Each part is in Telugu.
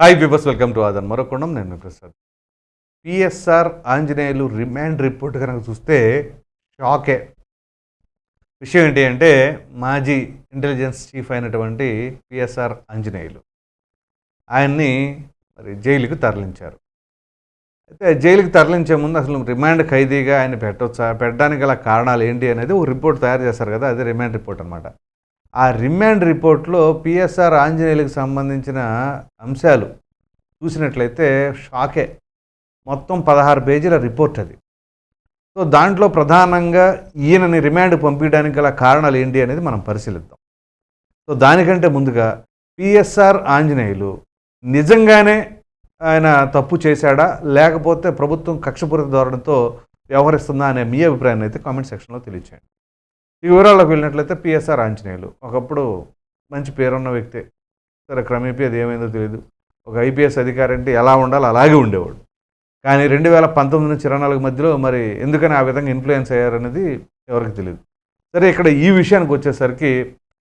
హాయ్ పీపర్స్ వెల్కమ్ టు ఆదన్ మరొకొండం నేను Prasad. PSR Anjaneyulu remand report కనుక చూస్తే షాకే. విషయం ఏంటి అంటే మాజీ ఇంటెలిజెన్స్ చీఫ్ అయినటువంటి పిఎస్ఆర్ ఆంజనేయులు ఆయన్ని మరి జైలుకు తరలించారు. అయితే జైలుకి తరలించే ముందు అసలు రిమాండ్ ఖైదీగా ఆయన పెట్టొచ్చా? పెట్టడానికి గల కారణాలు ఏంటి అనేది ఒక రిపోర్ట్ తయారు చేస్తారు కదా అదే రిమాండ్ రిపోర్ట్ అనమాట ఆ రిమాండ్ రిపోర్ట్లో పిఎస్ఆర్ ఆంజనేయులకు సంబంధించిన అంశాలు చూసినట్లయితే షాకే. మొత్తం పదహారు పేజీల రిపోర్ట్ అది. సో దాంట్లో ప్రధానంగా ఈయనని రిమాండ్ పంపించడానికి గల కారణాలు ఏంటి అనేది మనం పరిశీలిద్దాం. సో దానికంటే ముందుగా పిఎస్ఆర్ ఆంజనేయులు నిజంగానే ఆయన తప్పు చేశాడా? లేకపోతే ప్రభుత్వం కక్షపూరిత ధోరణితో వ్యవహరిస్తుందా అనే మీ అభిప్రాయాన్ని అయితే కామెంట్ సెక్షన్లో తెలియచేయండి. ఈ వివరాల్లోకి వెళ్ళినట్లయితే పిఎస్ఆర్ ఆంజనేయులు. ఒకప్పుడు మంచి పేరున్న వ్యక్తే. సరే క్రమేపీ అది ఏమైందో తెలియదు ఒక ఐపీఎస్ అధికారి అంటే ఎలా ఉండాలో అలాగే ఉండేవాడు. కానీ రెండు వేల పంతొమ్మిది నుంచి ఇరవై నాలుగు మధ్యలో మరి ఎందుకని ఆ విధంగా ఇన్ఫ్లుయెన్స్ అయ్యారనేది ఎవరికి తెలియదు సరే ఇక్కడ ఈ విషయానికి వచ్చేసరికి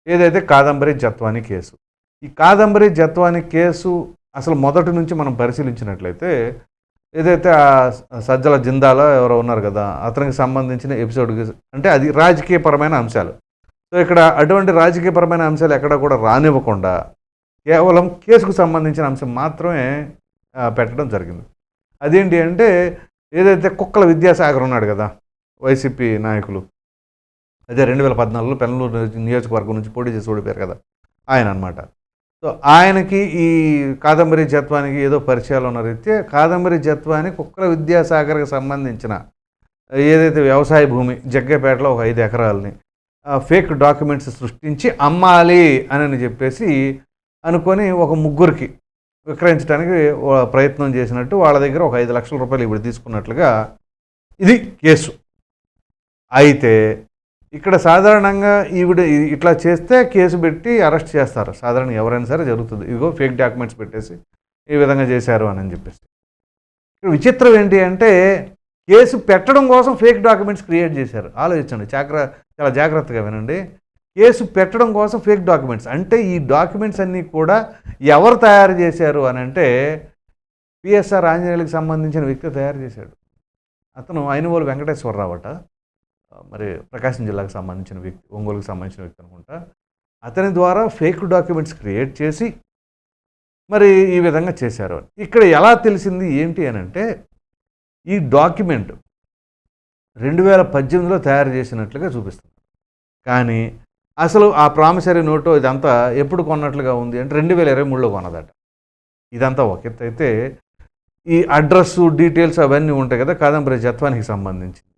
ఏదైతే కాదంబరి జత్వాని కేసు. ఈ కాదంబరి జత్వాని కేసు అసలు మొదటి నుంచి మనం పరిశీలించినట్లయితే ఏదైతే ఆ సజ్జల జిందాలో ఎవరో ఉన్నారు కదా అతనికి సంబంధించిన ఎపిసోడ్కి అంటే అది రాజకీయపరమైన అంశాలు. సో ఇక్కడ అటువంటి రాజకీయపరమైన అంశాలు ఎక్కడ కూడా రానివ్వకుండా కేవలం కేసుకు సంబంధించిన అంశం మాత్రమే పెట్టడం జరిగింది. అదేంటి అంటే ఏదైతే కుక్కల విద్యాసాగర్ ఉన్నాడు కదా వైసీపీ నాయకులు అదే రెండు వేల పద్నాలుగులో పెనలూరు నియోజకవర్గం నుంచి పోటీ చేసి ఓడిపోయారు కదా ఆయన అనమాట సో ఆయనకి ఈ కాదంబరి జత్వానికి ఏదో పరిచయాలు ఉన్న రీత్యా కాదంబరి జత్వాని కుక్కల విద్యాసాగర్కి సంబంధించిన ఏదైతే వ్యవసాయ భూమి జగ్గపేటలో ఒక ఐదు ఎకరాలని ఫేక్ డాక్యుమెంట్స్ సృష్టించి అమ్మాలి అని చెప్పేసి అనుకొని ఒక ముగ్గురికి విక్రయించడానికి ప్రయత్నం చేసినట్టు వాళ్ళ దగ్గర ఒక ఐదు లక్షల రూపాయలు ఇప్పుడు తీసుకున్నట్లుగా ఇది కేసు. అయితే ఇక్కడ సాధారణంగా ఈవిడ ఇట్లా చేస్తే కేసు పెట్టి అరెస్ట్ చేస్తారు. సాధారణ ఎవరైనా సరే జరుగుతుంది. ఇదిగో ఫేక్ డాక్యుమెంట్స్ పెట్టేసి ఈ విధంగా చేశారు అని చెప్పేసి. ఇక్కడ విచిత్రం ఏంటి అంటే కేసు పెట్టడం కోసం ఫేక్ డాక్యుమెంట్స్ క్రియేట్ చేశారు. ఆలోచించండి. జాగ్ర చాలా జాగ్రత్తగా వినండి. కేసు పెట్టడం కోసం ఫేక్ డాక్యుమెంట్స్. అంటే ఈ డాక్యుమెంట్స్ అన్నీ కూడా ఎవరు తయారు చేశారు అని అంటే పిఎస్ఆర్ ఆంజనేయులకు సంబంధించిన వ్యక్తి తయారు చేశాడు. అతను అయినవోలు వెంకటేశ్వరరావు అట. మరి ప్రకాశం జిల్లాకు సంబంధించిన వ్యక్తి ఒంగోలుకు సంబంధించిన వ్యక్తి అనుకుంటా అతని ద్వారా ఫేక్ డాక్యుమెంట్స్ క్రియేట్ చేసి మరి ఈ విధంగా చేశారు అని. ఇక్కడ ఎలా తెలిసింది ఏంటి అని అంటే ఈ డాక్యుమెంట్ రెండు వేల పద్దెనిమిదిలో తయారు చేసినట్లుగా చూపిస్తుంది. కానీ అసలు ఆ ప్రామిసరీ నోటు ఇదంతా ఎప్పుడు కొన్నట్లుగా ఉంది అంటే రెండు వేల ఇరవై మూడులో కొన్నదట. ఇదంతా ఒక అయితే ఈ అడ్రస్ డీటెయిల్స్ అవన్నీ ఉంటాయి కదా కాదంబరి జత్వానికి సంబంధించింది.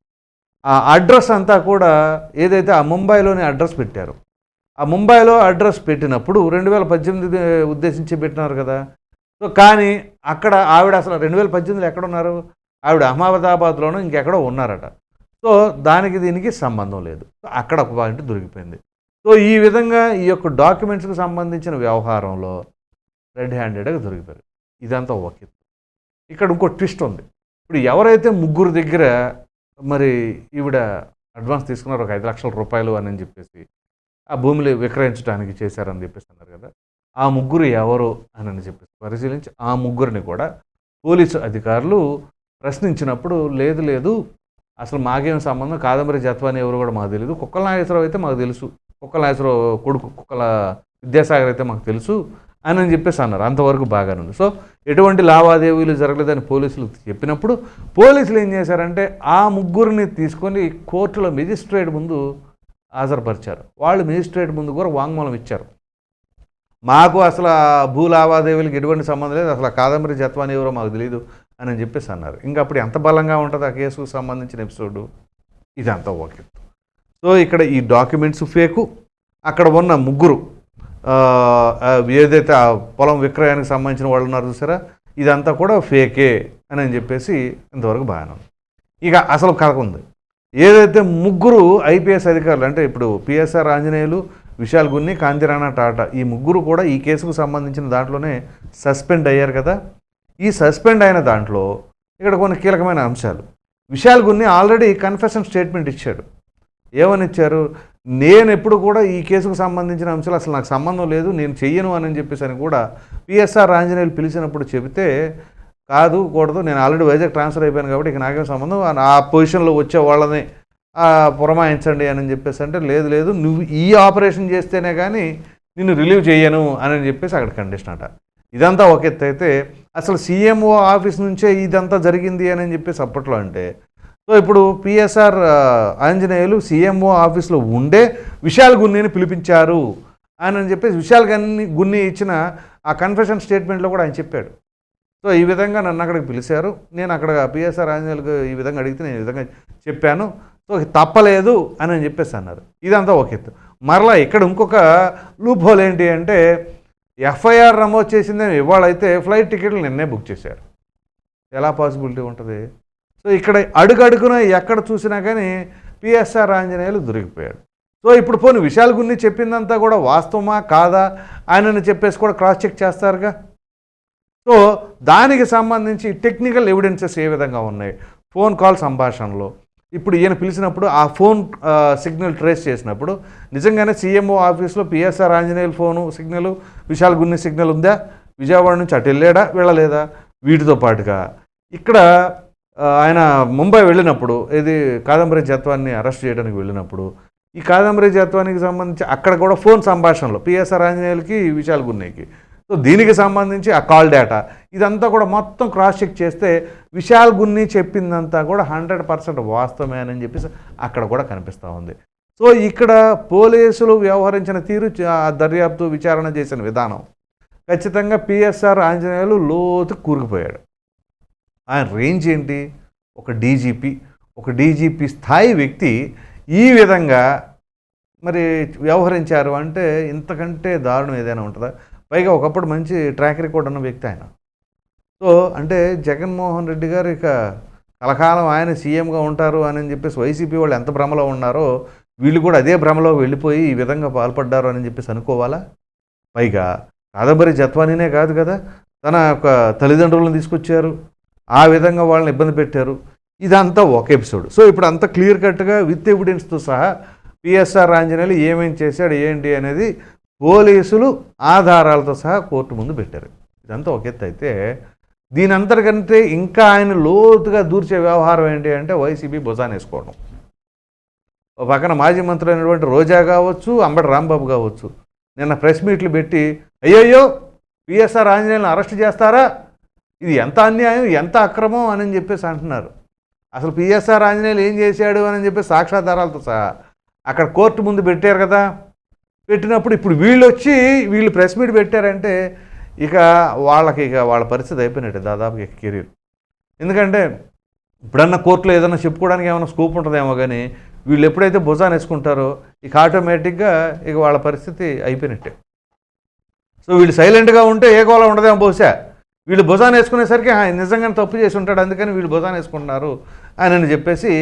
ఆ అడ్రస్ అంతా కూడా ఏదైతే ఆ ముంబైలోని అడ్రస్ పెట్టారు ఆ ముంబైలో అడ్రస్ పెట్టినప్పుడు రెండు వేల పద్దెనిమిది ఉద్దేశించి పెట్టినారు కదా. సో కానీ అక్కడ ఆవిడ అసలు రెండు వేల పద్దెనిమిదిలో ఎక్కడ ఉన్నారు? ఆవిడ అహ్మదాబాద్లోనూ ఇంకెక్కడో ఉన్నారట. సో దానికి దీనికి సంబంధం లేదు. అక్కడ ఒక పాయింట్ దొరికిపోయింది. సో ఈ విధంగా ఈ యొక్క డాక్యుమెంట్స్కి సంబంధించిన వ్యవహారంలో రెడ్ హ్యాండెడ్గా దొరికిపోయారు. ఇదంతా ఓకే. ఇక్కడ ఇంకో ట్విస్ట్ ఉంది. ఇప్పుడు ఎవరైతే ముగ్గురు దగ్గర మరి ఈవిడ అడ్వాన్స్ తీసుకున్నారు ఒక ఐదు లక్షల రూపాయలు అని చెప్పేసి ఆ భూమిని విక్రయించడానికి చేశారని చెప్పేసి అన్నారు కదా. ఆ ముగ్గురు ఎవరు అని చెప్పేసి పరిశీలించి ఆ ముగ్గురిని కూడా పోలీసు అధికారులు ప్రశ్నించినప్పుడు లేదు లేదు అసలు మాకేం సంబంధం? కాదంబరి జత్వాని ఎవరు కూడా మాకు తెలియదు కుక్కల నాగేశ్వరరావు అయితే మాకు తెలుసు. కుక్కల నాగేశ్వరరావు కొడుకు కుక్కల విద్యాసాగర్ అయితే మాకు తెలుసు. అని అని చెప్పేసి అన్నారు. అంతవరకు బాగానే ఉంది. సో ఎటువంటి లావాదేవీలు జరగలేదని పోలీసులు చెప్పినప్పుడు పోలీసులు ఏం చేశారంటే ఆ ముగ్గురిని తీసుకొని కోర్టులో మెజిస్ట్రేట్ ముందు హాజరుపరిచారు. వాళ్ళు మెజిస్ట్రేట్ ముందు కూడా వాంగ్మూలం ఇచ్చారు. మాకు అసలు భూ లావాదేవీలకు ఎటువంటి సంబంధం లేదు. అసలు ఆ కాదంబరి జత్వాని ఎవరో మాకు తెలియదు అని అని చెప్పేసి అన్నారు. ఇంకా అప్పుడు ఎంత బలంగా ఉంటుంది ఆ కేసుకు సంబంధించిన ఎపిసోడు? ఇదంతా ఓకే. సో ఇక్కడ ఈ డాక్యుమెంట్స్ ఫేకు. అక్కడ ఉన్న ముగ్గురు ఏదైతే ఆ పొలం విక్రయానికి సంబంధించిన వాళ్ళు ఉన్నారు చూసారా? ఇదంతా కూడా ఫేకే అని అని చెప్పేసి ఇంతవరకు బాగానే ఉంది. ఇక అసలు కథ ఉంది. ఏదైతే ముగ్గురు ఐపీఎస్ అధికారులు అంటే ఇప్పుడు పిఎస్ఆర్ ఆంజనేయులు విశాల్ గున్ని కాంతిరాణా టాటా ఈ ముగ్గురు కూడా ఈ కేసుకు సంబంధించిన దాంట్లోనే సస్పెండ్ అయ్యారు కదా? ఈ సస్పెండ్ అయిన దాంట్లో ఇక్కడ కొన్ని కీలకమైన అంశాలు. Vishal Gunni already confession statement ఇచ్చాడు. ఏమని ఇచ్చారు? నేను ఎప్పుడు కూడా ఈ కేసుకు సంబంధించిన అంశాలు అసలు నాకు సంబంధం లేదు నేను చెయ్యను అని చెప్పేసి అని కూడా పిఎస్ఆర్ ఆంజనేయులు పిలిచినప్పుడు చెబితే కాదు కూడదు నేను ఆల్రెడీ వైజాగ్ ట్రాన్స్ఫర్ అయిపోయాను కాబట్టి ఇక నాకేం సంబంధం ఆ- పొజిషన్లో వచ్చే వాళ్ళని పురమాయించండి అని చెప్పేసి అంటే లేదు లేదు నువ్వు ఈ ఆపరేషన్ చేస్తేనే కానీ నిన్ను రిలీవ్ చేయను అని చెప్పేసి అక్కడ కండిషన్ అట. ఇదంతా ఒక ఎత్తు అయితే అసలు సీఎంఓ ఆఫీస్ నుంచే ఇదంతా జరిగింది అని చెప్పేసి అప్పట్లో అంటే సో ఇప్పుడు పిఎస్ఆర్ ఆంజనేయులు సీఎంఓ ఆఫీస్లో ఉండే విశాల్ గున్నిని పిలిపించారు ఆయన అని చెప్పేసి విశాల్ గన్ని గున్ని ఇచ్చిన ఆ కన్ఫెషన్ స్టేట్మెంట్లో కూడా ఆయన చెప్పాడు. సో ఈ విధంగా నన్ను అక్కడికి పిలిచారు. నేను అక్కడ పిఎస్ఆర్ ఆంజనేయులకు ఈ విధంగా అడిగితే నేను ఈ విధంగా చెప్పాను. సో తప్పలేదు అని అని చెప్పేసి అన్నారు. ఇదంతా ఒక ఎత్తు. మరలా ఇక్కడ ఇంకొక లూప్ హోల్ ఏంటి అంటే ఎఫ్ఐఆర్ నమోదు చేసింది ఇవాళైతే ఫ్లైట్ టికెట్లు నిన్నే బుక్ చేశారు. ఎలా పాసిబిలిటీ ఉంటుంది? సో ఇక్కడ అడుగడుగున ఎక్కడ చూసినా కానీ పిఎస్ఆర్ ఆంజనేయులు దొరికిపోయాడు. సో ఇప్పుడు పోని విశాల్ గున్ని చెప్పిందంతా కూడా వాస్తవమా? కాదా? ఆయనని చెప్పేసి కూడా క్రాస్ చెక్ చేస్తారుగా? సో దానికి సంబంధించి టెక్నికల్ ఎవిడెన్సెస్ ఏ విధంగా ఉన్నాయి? ఫోన్ కాల్ సంభాషణలో. ఇప్పుడు ఈయన పిలిచినప్పుడు ఆ ఫోన్ సిగ్నల్ ట్రేస్ చేసినప్పుడు నిజంగానే సీఎంఓ ఆఫీస్లో PSR ఆంజనేయుల phone signal Vishal Gunni signal ఉందా? విజయవాడ నుంచి అటు వెళ్ళాడా? వెళ్ళలేదా? వీటితో పాటుగా. ఇక్కడ ఆయన ముంబై వెళ్ళినప్పుడు ఇది కాదంబరి జత్వాన్ని అరెస్ట్ చేయడానికి వెళ్ళినప్పుడు ఈ కాదంబరి జత్వానికి సంబంధించి అక్కడ కూడా ఫోన్ సంభాషణలో పిఎస్ఆర్ ఆంజనేయులకి విశాల్ గున్నీకి. సో దీనికి సంబంధించి ఆ కాల్ డేటా ఇదంతా కూడా మొత్తం క్రాస్ చెక్ చేస్తే విశాల్ గున్ని చెప్పిందంతా కూడా హండ్రెడ్ పర్సెంట్ వాస్తవమేనని చెప్పేసి అక్కడ కూడా కనిపిస్తూ ఉంది. సో ఇక్కడ పోలీసులు వ్యవహరించిన తీరు ఆ దర్యాప్తు విచారణ చేసిన విధానం ఖచ్చితంగా పిఎస్ఆర్ ఆంజనేయులు లోతు కూరుకుపోయాడు. ఆయన రేంజ్ ఏంటి? ఒక డీజీపీ ఒక డీజీపీ స్థాయి వ్యక్తి ఈ విధంగా మరి వ్యవహరించారు అంటే ఇంతకంటే దారుణం ఏదైనా ఉంటుందా? పైగా ఒకప్పుడు మంచి ట్రాక్ రికార్డ్ ఉన్న వ్యక్తి ఆయన. సో అంటే జగన్మోహన్ రెడ్డి గారు ఇక కలకాలం ఆయన సీఎంగా ఉంటారు అని చెప్పేసి వైసీపీ వాళ్ళు ఎంత భ్రమలో ఉన్నారో వీళ్ళు కూడా అదే భ్రమలో వెళ్ళిపోయి ఈ విధంగా పాల్పడ్డారు అని చెప్పేసి అనుకోవాలా? పైగా కాదంబరి జత్వానీనే కాదు కదా? తన యొక్క తల్లిదండ్రులను తీసుకొచ్చారు. ఆ విధంగా వాళ్ళని ఇబ్బంది పెట్టారు. ఇదంతా ఒక ఎపిసోడ్. సో ఇప్పుడు అంత క్లియర్ కట్గా విత్ ఎవిడెన్స్తో సహా పిఎస్ఆర్ ఆంజనేయులు ఏమేం చేశాడు ఏంటి అనేది పోలీసులు ఆధారాలతో సహా కోర్టు ముందు పెట్టారు. ఇదంతా ఒక ఎత్తు అయితే దీని అంతకంటే ఇంకా ఆయన లోతుగా దూర్చే వ్యవహారం ఏంటి అంటే వైసీపీ భుజాన్ని వేసుకోవడం. పక్కన మాజీ మంత్రి అయినటువంటి రోజా కావచ్చు అంబటి రాంబాబు కావచ్చు నిన్న ప్రెస్ మీట్లు పెట్టి అయ్యయ్యో పిఎస్ఆర్ ఆంజనేయులను అరెస్ట్ చేస్తారా? ఇది ఎంత అన్యాయం ఎంత అక్రమం అని చెప్పేసి అంటున్నారు. అసలు పిఎస్ఆర్ ఆంజనేయులు ఏం చేశాడు అని చెప్పి సాక్ష్యాధారాలతో సహా అక్కడ కోర్టు ముందు పెట్టారు కదా. పెట్టినప్పుడు ఇప్పుడు వీళ్ళు వచ్చి వీళ్ళు ప్రెస్ మీట్ పెట్టారంటే ఇక వాళ్ళకి ఇక వాళ్ళ పరిస్థితి అయిపోయినట్టే దాదాపు ఇక కెరీర్. ఎందుకంటే ఇప్పుడన్నా కోర్టులో ఏదైనా చెప్పుకోవడానికి ఏమైనా స్కోప్ ఉంటుందేమో కానీ వీళ్ళు ఎప్పుడైతే భుజాన్ని వేసుకుంటారో ఇక ఆటోమేటిక్గా ఇక వాళ్ళ పరిస్థితి అయిపోయినట్టే. సో వీళ్ళు సైలెంట్గా ఉంటే ఏ గోళం ఉండదేమో బహుశా. వీళ్ళు భుజాన్ని వేసుకునేసరికి ఆయన నిజంగానే తప్పు చేసి ఉంటాడు అందుకని వీళ్ళు భుజాన్ని వేసుకుంటున్నారు అని చెప్పేసి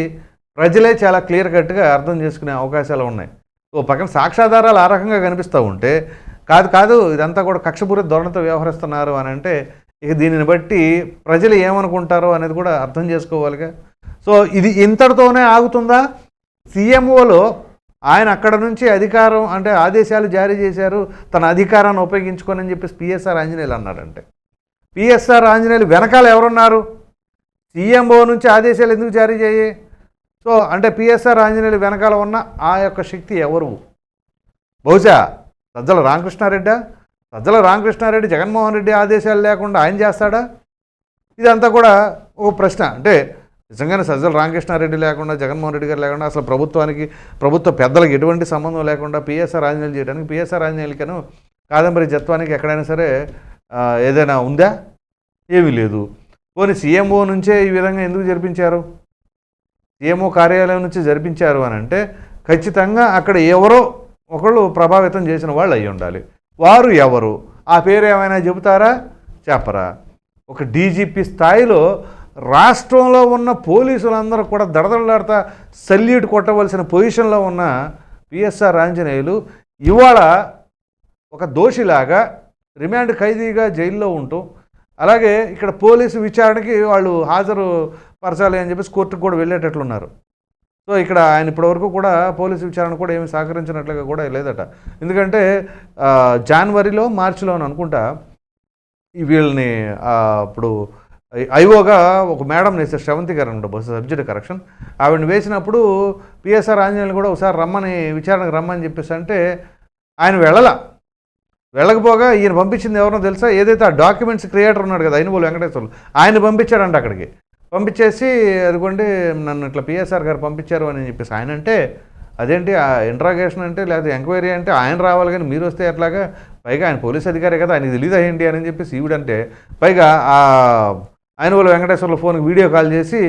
ప్రజలే చాలా క్లియర్ కట్గా అర్థం చేసుకునే అవకాశాలు ఉన్నాయి. ఓ పక్కన సాక్ష్యాధారాలు ఆ రకంగా కనిపిస్తూ ఉంటే కాదు కాదు ఇదంతా కూడా కక్షపూరిత ధోరణితో వ్యవహరిస్తున్నారు అని అంటే ఇక దీనిని బట్టి ప్రజలు ఏమనుకుంటారో అనేది కూడా అర్థం చేసుకోవాలిగా. సో ఇది ఇంతటితోనే ఆగుతుందా? సీఎంఓలో ఆయన అక్కడ నుంచి అధికారం అంటే ఆదేశాలు జారీ చేశారు తన అధికారాన్ని ఉపయోగించుకొని అని చెప్పేసి పిఎస్ఆర్ ఆంజనేయులు అన్నాడంటే. పిఎస్ఆర్ ఆంజనేయులు వెనకాల ఎవరున్నారు? సీఎంఓ నుంచి ఆదేశాలు ఎందుకు జారీ చేయి? సో అంటే పిఎస్ఆర్ ఆంజనేయులు వెనకాల ఉన్న ఆ యొక్క శక్తి ఎవరు? బహుశా సజ్జల రామకృష్ణారెడ్డా? సజ్జల రామకృష్ణారెడ్డి జగన్మోహన్ రెడ్డి ఆదేశాలు లేకుండా ఆయన చేస్తాడా? ఇదంతా కూడా ఒక ప్రశ్న. అంటే నిజంగానే సజ్జల రామకృష్ణారెడ్డి లేకుండా జగన్మోహన్ రెడ్డి గారు లేకుండా అసలు ప్రభుత్వానికి ప్రభుత్వ పెద్దలకు ఎటువంటి సంబంధం లేకుండా పిఎస్ఆర్ ఆంజనేయులు చేయడానికి పిఎస్ఆర్ ఆంజనేయులకను కాదంబరి జత్వానికి ఎక్కడైనా సరే ఏదైనా ఉందా? ఏమీ లేదు. పోనీ సీఎంఓ నుంచే ఈ విధంగా ఎందుకు జరిపించారు? సీఎంఓ కార్యాలయం నుంచి జరిపించారు అని అంటే ఖచ్చితంగా అక్కడ ఎవరో ఒకళ్ళు ప్రభావితం చేసిన వాళ్ళు అయి ఉండాలి. వారు ఎవరు? ఆ పేరు ఏమైనా చెబుతారా? చెప్పరా. ఒక డీజీపీ స్థాయిలో రాష్ట్రంలో ఉన్న పోలీసులందరూ కూడా దడదడలాడుతా సల్యూట్ కొట్టవలసిన పొజిషన్లో ఉన్న పిఎస్ఆర్ ఆంజనేయులు ఇవాళ ఒక దోషిలాగా రిమాండ్ ఖైదీగా జైల్లో ఉంటూ అలాగే ఇక్కడ పోలీసు విచారణకి వాళ్ళు హాజరు పరచాలి అని చెప్పేసి కోర్టుకు కూడా వెళ్ళేటట్లున్నారు. సో ఇక్కడ ఆయన ఇప్పటివరకు కూడా పోలీసు విచారణ కూడా ఏమి సహకరించినట్లుగా కూడా లేదట. ఎందుకంటే జనవరిలో మార్చిలో అనుకుంటా వీళ్ళని ఇప్పుడు ఐఓగా ఒక మేడం వేసారు శ్రవంతి గారు అనమాట బస్సు సబ్జెక్ట్ కరెక్షన్. ఆవిడని వేసినప్పుడు పిఎస్ఆర్ ఆంజనేయులు కూడా ఒకసారి రమ్మని విచారణకు రమ్మని చెప్పేసి అంటే ఆయన వెళ్ళలా. వెళ్ళకపోగా ఈయన పంపించింది ఎవరో తెలుసా? ఏదైతే ఆ డాక్యుమెంట్స్ క్రియేటర్ ఉన్నాడు కదా అయినబోలు వెంకటేశ్వర్లు ఆయన పంపించాడంట అక్కడికి. పంపించేసి అదిగోండి నన్ను ఇట్లా పిఎస్ఆర్ గారు పంపించారు అని చెప్పేసి ఆయన అంటే అదేంటి ఆ ఇంట్రాగేషన్ అంటే లేకపోతే ఎంక్వైరీ అంటే ఆయన రావాలి కానీ మీరు వస్తే ఎట్లాగా? పైగా ఆయన పోలీస్ అధికారే కదా ఆయనకి తెలియదు ఏంటి అని చెప్పేసి ఈవిడంటే పైగా ఆ ఆయన వాళ్ళు వెంకటేశ్వర్ల ఫోన్కి వీడియో కాల్ చేసి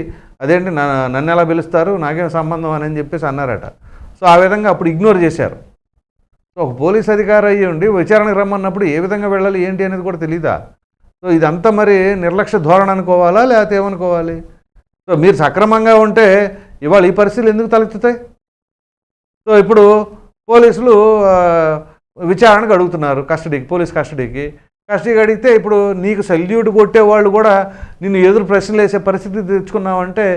అదేంటి నన్ను ఎలా పిలుస్తారు నాకేం సంబంధం అని చెప్పేసి అన్నారట. సో ఆ విధంగా అప్పుడు ఇగ్నోర్ చేశారు. ఒక పోలీస్ అధికారి అయ్యి ఉండి విచారణకు రమ్మన్నప్పుడు ఏ విధంగా వెళ్ళాలి ఏంటి అనేది కూడా తెలీదా? సో ఇదంతా మరి నిర్లక్ష్య ధోరణి అనుకోవాలా లేకపోతే ఏమనుకోవాలి? సో మీరు సక్రమంగా ఉంటే ఇవాళ ఈ పరిస్థితులు ఎందుకు తలెత్తుతాయి? సో ఇప్పుడు పోలీసులు విచారణకు అడుగుతున్నారు కస్టడీకి పోలీస్ కస్టడీకి. కస్టడీకి అడిగితే ఇప్పుడు నీకు సెల్యూట్ కొట్టే వాళ్ళు కూడా నిన్ను ఎదురు ప్రశ్నలు వేసే పరిస్థితి తెచ్చుకున్నావంటే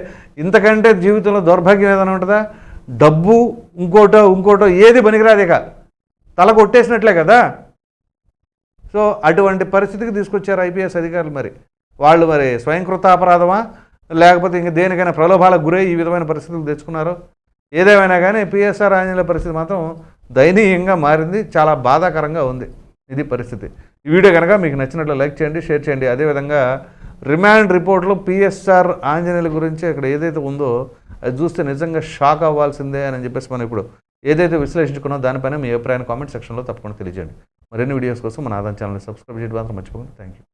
ఇంతకంటే జీవితంలో దౌర్భాగ్యం ఏదైనా ఉంటుందా? డబ్బు ఇంకోటో ఇంకోటో ఏది పనికిరాదే కాదు తల కొట్టేసినట్లే కదా? సో అటువంటి పరిస్థితికి తీసుకొచ్చారు ఐపీఎస్ అధికారులు మరి. వాళ్ళు మరి స్వయంకృతాపరాధమా? లేకపోతే ఇంక దేనికైనా ప్రలోభాలకు గురై ఈ విధమైన పరిస్థితులు తెచ్చుకున్నారు? ఏదేమైనా కానీ పిఎస్ఆర్ ఆంజనేయుల పరిస్థితి మాత్రం దయనీయంగా మారింది చాలా బాధాకరంగా ఉంది ఇది పరిస్థితి. ఈ వీడియో కనుక మీకు నచ్చినట్లు లైక్ చేయండి షేర్ చేయండి. అదేవిధంగా రిమాండ్ రిపోర్ట్లో పిఎస్ఆర్ ఆంజనేయుల గురించి అక్కడ ఏదైతే ఉందో అది చూస్తే నిజంగా షాక్ అవ్వాల్సిందే అని చెప్పేసి మనం ఇప్పుడు ఏదైతే విశ్లేషించుకున్నో దానిపైన మీ అభిప్రాయాన్ని కామెంట్ సెక్షన్లో తప్పకుండా తెలియజేయండి. మరిన్ని వీడియోస్ కోసం మన ఆదాయం ఛానల్ని సబ్స్క్రైబ్ చేయడం మాత్రం మర్చిపోకండి. Thank you